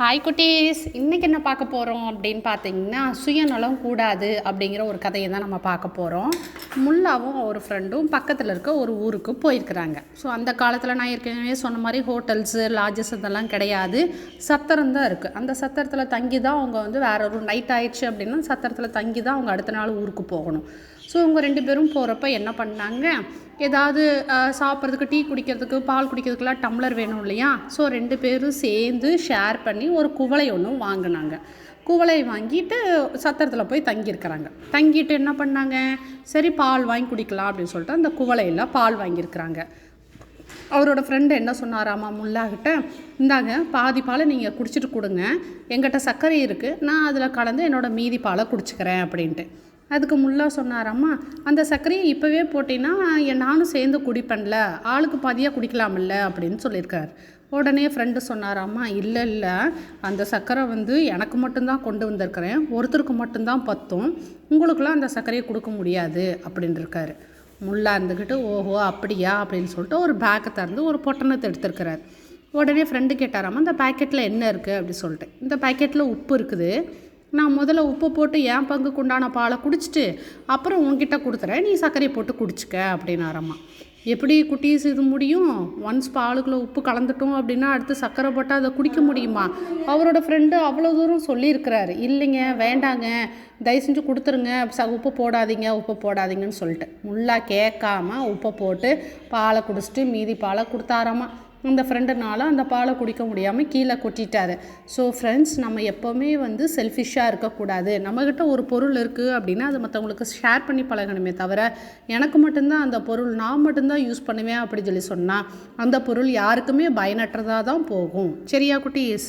Hi குட்டீஸ். இன்றைக்கி என்ன பார்க்க போகிறோம் அப்படின்னு பார்த்தீங்கன்னா சுயநலம் கூடாது அப்படிங்கிற ஒரு கதையை தான் நம்ம பார்க்க போகிறோம் முல்லாவும் ஒரு ஃப்ரெண்டும் பக்கத்தில் இருக்க ஒரு ஊருக்கு போயிருக்கிறாங்க. ஸோ அந்த காலத்தில் நான் ஏற்கனவே சொன்ன மாதிரி ஹோட்டல்ஸு லாட்ஜஸ் இதெல்லாம் கிடையாது. சத்திரம் தான் இருக்குது அந்த சத்திரத்தில் தங்கி தான் அவங்க வந்து வேற ஒரு நைட் ஆயிடுச்சு அப்படின்னா சத்திரத்தில் தங்கி தான் அவங்க அடுத்த நாள் ஊருக்கு போகணும். ஸோ இவங்க ரெண்டு பேரும் போகிறப்ப என்ன பண்ணாங்க? ஏதாவது சாப்பிட்றதுக்கு டீ குடிக்கிறதுக்கு பால் குடிக்கிறதுக்குலாம் டம்ளர் வேணும் இல்லையா? ஸோ ரெண்டு பேரும் சேர்ந்து ஷேர் பண்ணி ஒரு குவளை ஒன்று வாங்கினாங்க. குவளை வாங்கிட்டு சத்திரத்தில் போய் தங்கியிருக்கிறாங்க. தங்கிட்டு என்ன பண்ணாங்க? சரி பால் வாங்கி குடிக்கலாம் அப்படின்னு சொல்லிட்டு அந்த குவளையில் பால் வாங்கியிருக்கிறாங்க. அவரோட ஃப்ரெண்டு என்ன சொன்னாராமா முல்லாகிட்ட இந்தாங்க பாதி பாலை நீங்கள் குடிச்சிட்டு கொடுங்க. எங்கிட்ட சர்க்கரை இருக்குது நான் அதில் கலந்து என்னோட மீதி பாலை குடிச்சுக்கிறேன் அப்படின்ட்டு. அதுக்கு முல்லா சொன்னாராம்மா அந்த சர்க்கரையை இப்போவே போட்டிங்கன்னா நானும் சேர்ந்து குடிப்பேன்ல ஆளுக்கு பாதியாக குடிக்கலாம்ல அப்படின்னு சொல்லியிருக்கார். உடனே ஃப்ரெண்டு சொன்னாராம்மா இல்லை இல்லை அந்த சர்க்கரை வந்து எனக்கு மட்டும்தான் கொண்டு வந்திருக்கிறேன் ஒருத்தருக்கு மட்டும்தான் பத்தும் உங்களுக்குலாம் அந்த சர்க்கரையை கொடுக்க முடியாது அப்படின்னு இருக்காரு. இருந்துக்கிட்டு ஓஹோ அப்படியா? அப்படின்னு சொல்லிட்டு ஒரு பேக்கை திறந்து ஒரு பொட்டணத்தை எடுத்திருக்கிறார். உடனே ஃப்ரெண்டு கேட்டாராம்மா இந்த பேக்கெட்டில் என்ன இருக்குது அப்படி சொல்லிட்டு இந்த பேக்கெட்டில் உப்பு இருக்குது நான் முதல்ல உப்பு போட்டு என் பங்குக்கு உண்டான பாலை குடிச்சிட்டு அப்புறம் உன்கிட்ட கொடுத்துறேன். நீ சர்க்கரையை போட்டு குடிச்சிக்க அப்படின்னாரம்மா எப்படி குட்டீஸ் இது முடியும்? ஒன்ஸ் பாலுக்குள்ளே உப்பு கலந்துட்டோம் அப்படின்னா அடுத்து சர்க்கரை போட்டால் அதை குடிக்க முடியுமா? அவரோட ஃப்ரெண்டு அவ்வளோ தூரம் சொல்லியிருக்கிறாரு. இல்லைங்க வேண்டாங்க. தயவு செஞ்சு கொடுத்துருங்க. ச உப்பு போடாதீங்க உப்பு போடாதீங்கன்னு சொல்லிட்டு. முள்ளா கேட்காம உப்பை போட்டு பாலை குடிச்சிட்டு மீதி பாலை கொடுத்தாராமா. அந்த ஃப்ரெண்டுனால அந்த பாலை குடிக்க முடியாமல் கீழே கொட்டிட்டாரு. ஸோ ஃப்ரெண்ட்ஸ் நம்ம எப்போவுமே வந்து செல்ஃபிஷாக இருக்கக்கூடாது. நம்மக்கிட்ட ஒரு பொருள் இருக்குது அப்படின்னா அது மற்றவங்களுக்கு ஷேர் பண்ணி பழகணுமே தவிர எனக்கு மட்டும்தான் அந்த பொருள் நான் மட்டும்தான் யூஸ் பண்ணுவேன் அப்படின்னு சொல்லி சொன்னால் அந்த பொருள் யாருக்குமே பயனற்றதாக தான் போகும். சரியா குட்டீஸ்?